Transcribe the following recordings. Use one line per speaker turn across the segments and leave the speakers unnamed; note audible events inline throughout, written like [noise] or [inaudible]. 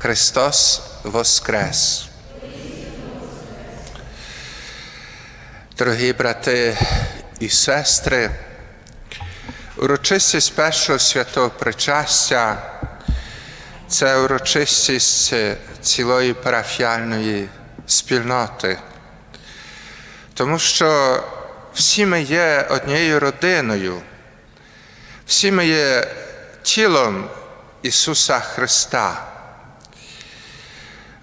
Христос Воскрес! Дорогі брати і сестри, урочистість першого святого причастя це урочистість цілої парафіальної спільноти, тому що всі ми є однією родиною, всі ми є тілом Ісуса Христа.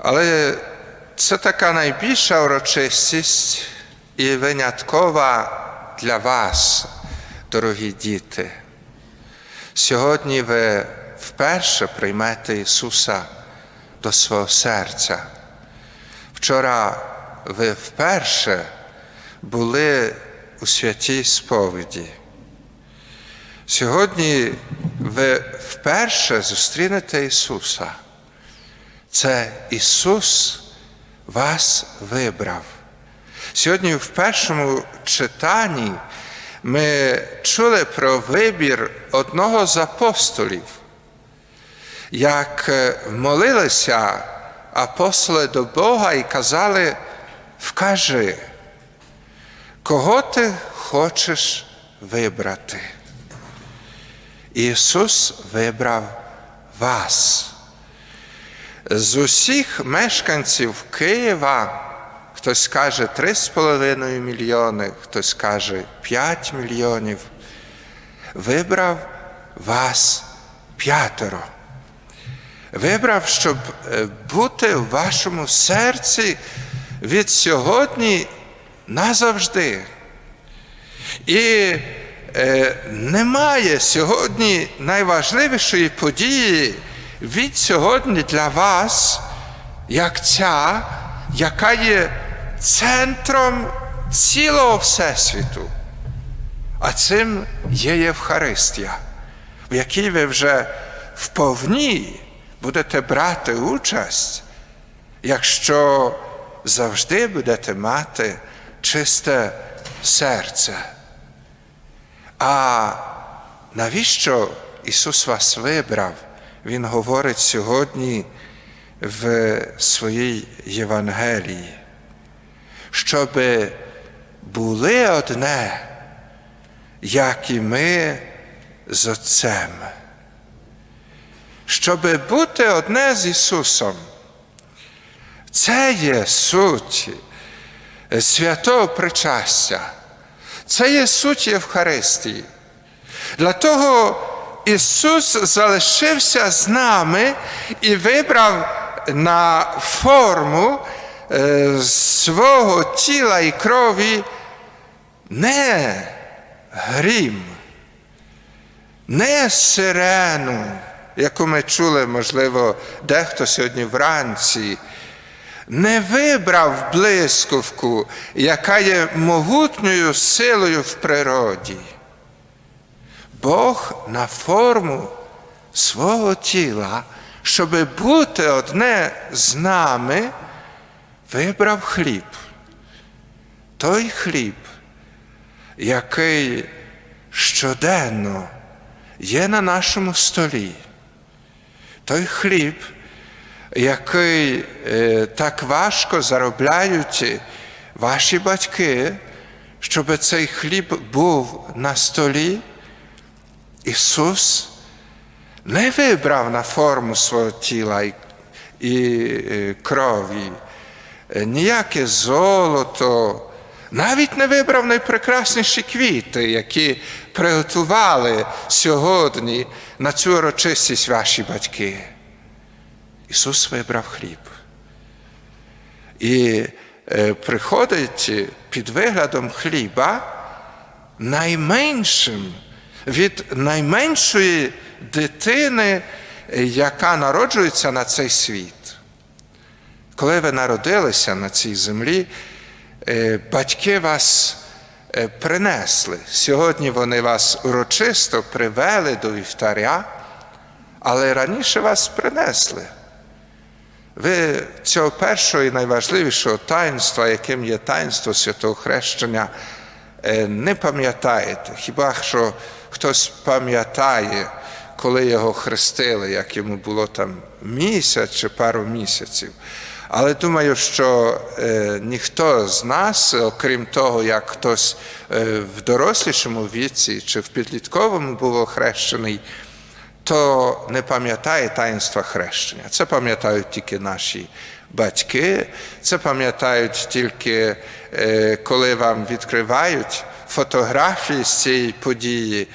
Але це така найбільша урочистість і виняткова для вас, дорогі діти. Сьогодні ви вперше приймете Ісуса до свого серця. Вчора ви вперше були у святій сповіді. Сьогодні ви вперше зустрінете Ісуса. Це Ісус вас вибрав. Сьогодні в першому читанні ми чули про вибір одного з апостолів, як молилися апостоли до Бога і казали, вкажи, кого ти хочеш вибрати. Ісус вибрав вас. З усіх мешканців Києва, хтось каже 3,5 мільйони, хтось каже 5 мільйонів, вибрав вас п'ятеро. Вибрав, щоб бути в вашому серці від сьогодні назавжди. І е, немає сьогодні найважливішої події від сьогодні для вас, як ця, яка є центром цілого Всесвіту. А цим є Євхаристія, в якій ви вже вповні будете брати участь, якщо завжди будете мати чисте серце. А навіщо Ісус вас вибрав? Він говорить сьогодні в своїй Євангелії, щоб були одне, як і ми з Отцем. Щоб бути одне з Ісусом, це є суть святого причастя, це є суть Євхаристії. Для того Ісус залишився з нами і вибрав на форму свого тіла і крові не грім, не сирену, яку ми чули, можливо, дехто сьогодні вранці, не вибрав блискавку, яка є могутньою силою в природі. Бог на форму свого тіла, щоб бути одне з нами, вибрав хліб. Той хліб, який щоденно є на нашому столі. Той хліб, який е, так важко заробляють ваші батьки, щоб цей хліб був на столі. Ісус не вибрав на форму свого тіла і, і крові, ніяке золото, навіть не вибрав найпрекрасніші квіти, які приготували сьогодні на цю урочистість ваші батьки. Ісус вибрав хліб. І е, приходить під виглядом хліба найменшим від найменшої дитини, яка народжується на цей світ. Коли ви народилися на цій землі, батьки вас принесли. Сьогодні вони вас урочисто привели до вівтаря, але раніше вас принесли. Ви цього першого і найважливішого таїнства, яким є таїнство святого хрещення, не пам'ятаєте. Хіба що хтось пам'ятає, коли його хрестили, як йому було там місяць чи пару місяців. Але думаю, що е, ніхто з нас, окрім того, як хтось е, в дорослішому віці чи в підлітковому був охрещений, то не пам'ятає таїнства хрещення. Це пам'ятають тільки наші батьки, це пам'ятають тільки, е, коли вам відкривають фотографії з цієї події,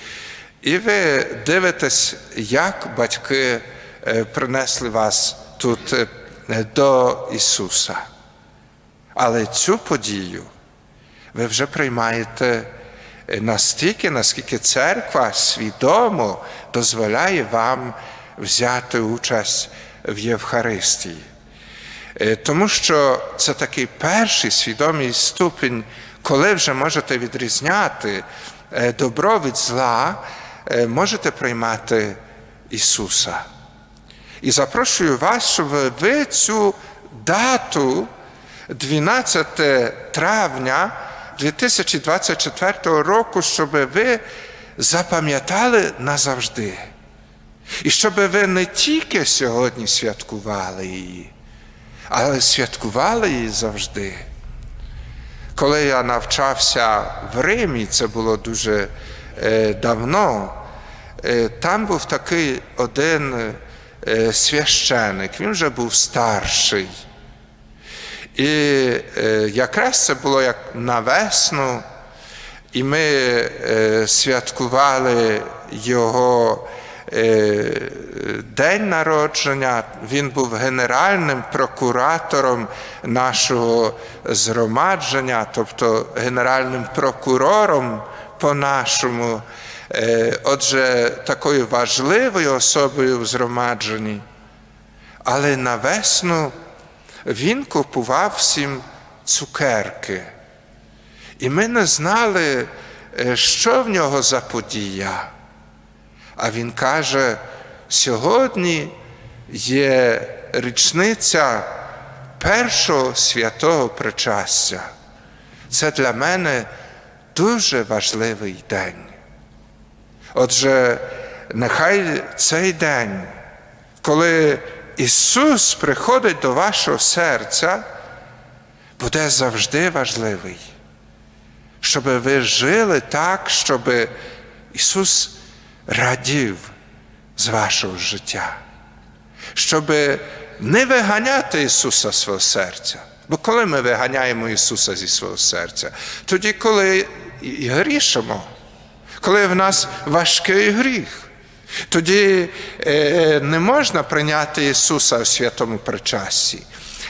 і ви дивитесь, як батьки е, принесли вас тут е, до Ісуса. Але цю подію ви вже приймаєте настільки, наскільки церква свідомо дозволяє вам взяти участь в Євхаристії. Е, Тому що це такий перший свідомий ступінь, коли вже можете відрізняти е, добро від зла, е, можете приймати Ісуса. І запрошую вас, щоб ви цю дату 12 травня 2024 року, щоб ви запам'ятали назавжди. І щоб ви не тільки сьогодні святкували її, але святкували її завжди. Коли я навчався в Римі, це було дуже е, давно, е, там був такий один е, священик, він вже був старший. І якраз це було як на весну, і ми святкували його день народження. Він був генеральним прокуратором нашого згромадження, тобто генеральним прокурором по-нашому. Е, Отже, такою важливою особою в згромадженні. Але на весну він купував всім цукерки. І ми не знали, е, що в нього за подія. А він каже: сьогодні є річниця першого святого причастя. Це для мене дуже важливий день. Отже, нехай цей день, коли Ісус приходить до вашого серця, буде завжди важливий, щоб ви жили так, щоб Ісус радів з вашого життя, щоб не виганяти Ісуса з свого серця. Бо коли ми виганяємо Ісуса зі свого серця, тоді, коли і грішимо, коли в нас важкий гріх, тоді е, не можна прийняти Ісуса у святому причасті.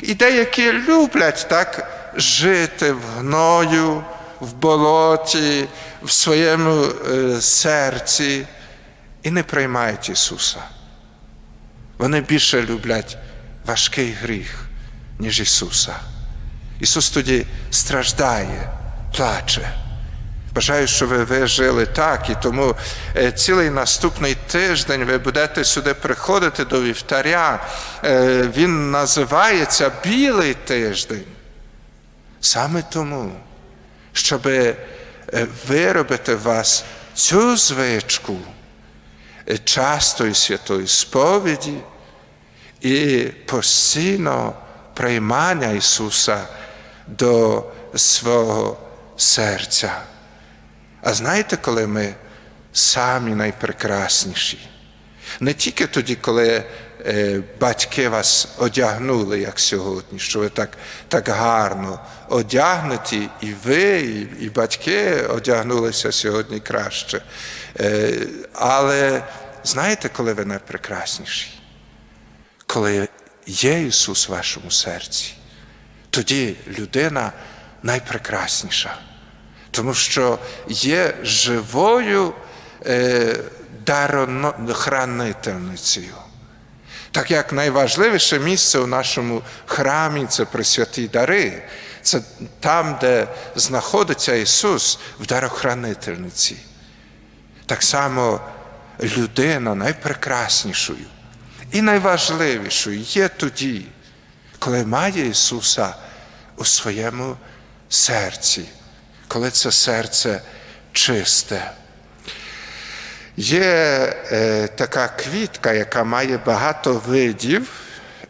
І деякі люблять так жити в гною, в болоті, в своєму е, серці і не приймають Ісуса. Вони більше люблять важкий гріх, ніж Ісуса. Ісус тоді страждає, плаче. Бажаю, щоб ви жили так, і тому е, цілий наступний тиждень ви будете сюди приходити до вівтаря. Е, Він називається Білий тиждень. Саме тому, щоб е, виробити вас цю звичку частої святої сповіді і постійно приймання Ісуса до свого серця. А знаєте, коли ми самі найпрекрасніші? Не тільки тоді, коли е, батьки вас одягнули, як сьогодні, що ви так, так гарно одягнуті, і ви, і, і батьки одягнулися сьогодні краще. Е, але знаєте, коли ви найпрекрасніші? Коли є Ісус в вашому серці, тоді людина найпрекрасніша тому що є живою е, дарохранительницею. Так як найважливіше місце у нашому храмі це присвяті дари, це там, де знаходиться Ісус в дарохранительниці. Так само людина найпрекраснішою і найважливішою є тоді, коли має Ісуса у своєму серці коли це серце чисте. Є е, така квітка, яка має багато видів,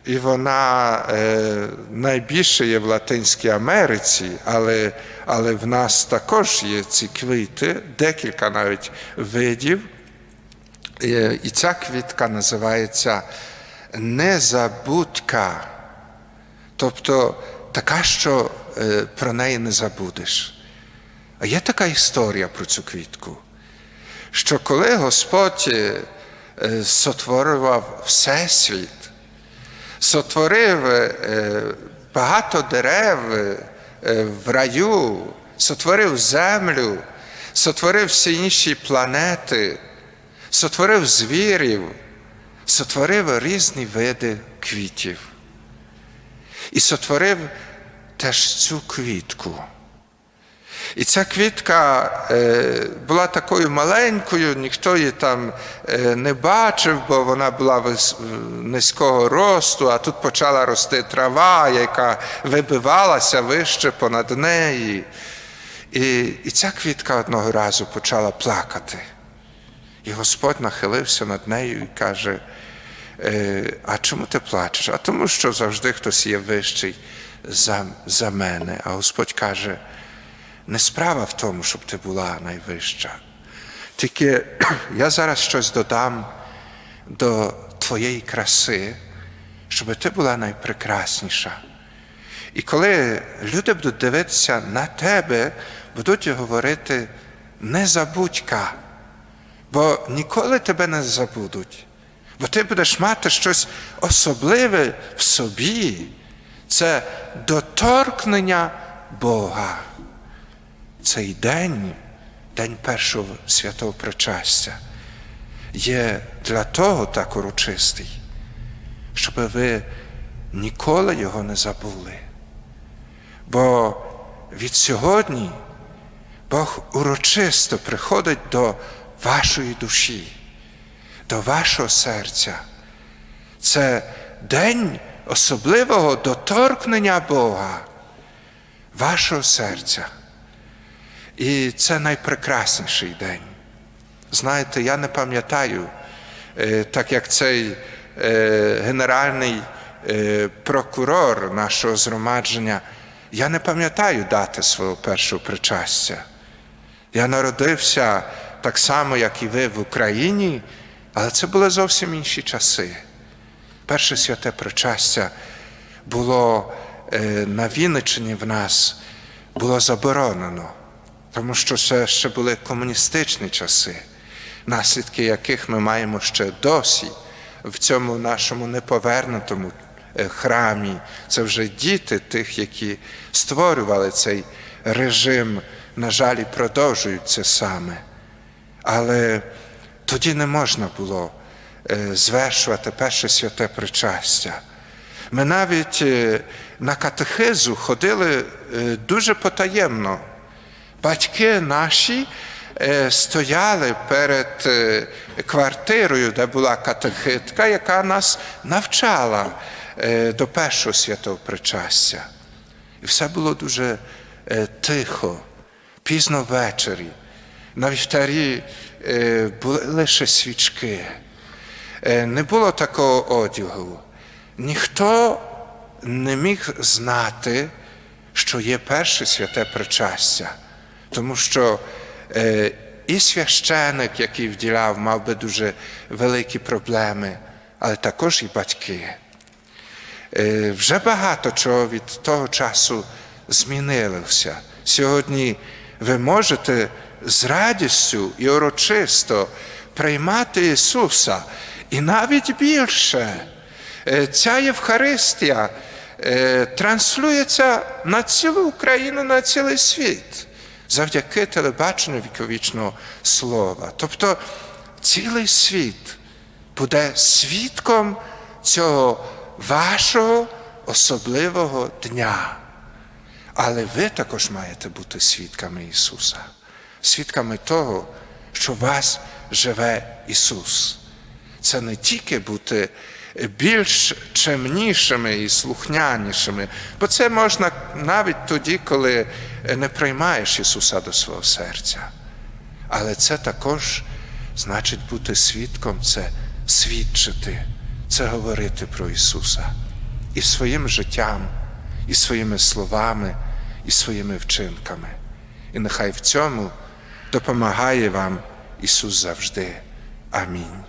і вона е, найбільше є в Латинській Америці, але, але в нас також є ці квіти, декілька навіть видів. Е, І ця квітка називається незабудка. Тобто така, що е, про неї не забудеш. А є така історія про цю квітку, що коли Господь е, сотворював Всесвіт, сотворив багато дерев в раю, сотворив землю, сотворив всі інші планети, сотворив звірів, сотворив різні види квітів. І сотворив теж цю квітку. І ця квітка е, була такою маленькою, ніхто її там е, не бачив, бо вона була низького росту, а тут почала рости трава, яка вибивалася вище понад неї. І, і ця квітка одного разу почала плакати. І Господь нахилився над нею і каже: «Е, А чому ти плачеш? А тому, що завжди хтось є вищий за, за мене. А Господь каже, не справа в тому, щоб ти була найвища. Тільки [clears throat] я зараз щось додам до твоєї краси, щоб ти була найпрекрасніша. І коли люди будуть дивитися на тебе, будуть говорити не забудька, бо ніколи тебе не забудуть. Бо ти будеш мати щось особливе в собі. Це доторкнення Бога. Цей день, день першого святого причастя, є для того так урочистий, щоб ви ніколи його не забули. Бо від сьогодні Бог урочисто приходить до вашої душі, до вашого серця. Це день особливого доторкнення Бога, вашого серця. І це найпрекрасніший день. Знаєте, я не пам'ятаю, е, так як цей е, генеральний е, прокурор нашого згромадження, я не пам'ятаю дати свого першого причастя. Я народився так само, як і ви в Україні, але це були зовсім інші часи. Перше святе причастя було е, на Вінниччині в нас було заборонено, тому що це ще були комуністичні часи, наслідки яких ми маємо ще досі в цьому нашому неповернутому е, храмі. Це вже діти тих, які створювали цей режим, на жаль, і продовжують це саме. Але тоді не можна було е, звершувати перше святе причастя. Ми навіть е, на катехизу ходили е, дуже потаємно. Батьки наші стояли перед квартирою, де була катехитка, яка нас навчала до першого святого причастя. І все було дуже тихо, пізно ввечері. На вівтарі е, були лише свічки. Е, Не було такого одягу. Ніхто не міг знати, що є перше святе причастя, тому що е, і священик, який вділяв, мав би дуже великі проблеми, але також і батьки. Вже багато чого від того часу змінилося. Сьогодні ви можете з радістю і урочисто приймати Ісуса. І навіть більше Е, ця Євхаристія е, транслюється на цілу Україну, на цілий світ завдяки телебаченню віковічного слова. Тобто цілий світ буде свідком цього вашого особливого дня. Але ви також маєте бути свідками Ісуса, свідками того, що в вас живе Ісус. Це не тільки бути більш чемнішими і слухнянішими, бо це можна навіть тоді, коли не приймаєш Ісуса до свого серця. Але це також Значить, бути свідком це свідчити, це говорити про Ісуса і своїм життям, і своїми словами, і своїми вчинками. І нехай в цьому допомагає вам Ісус завжди. Амінь.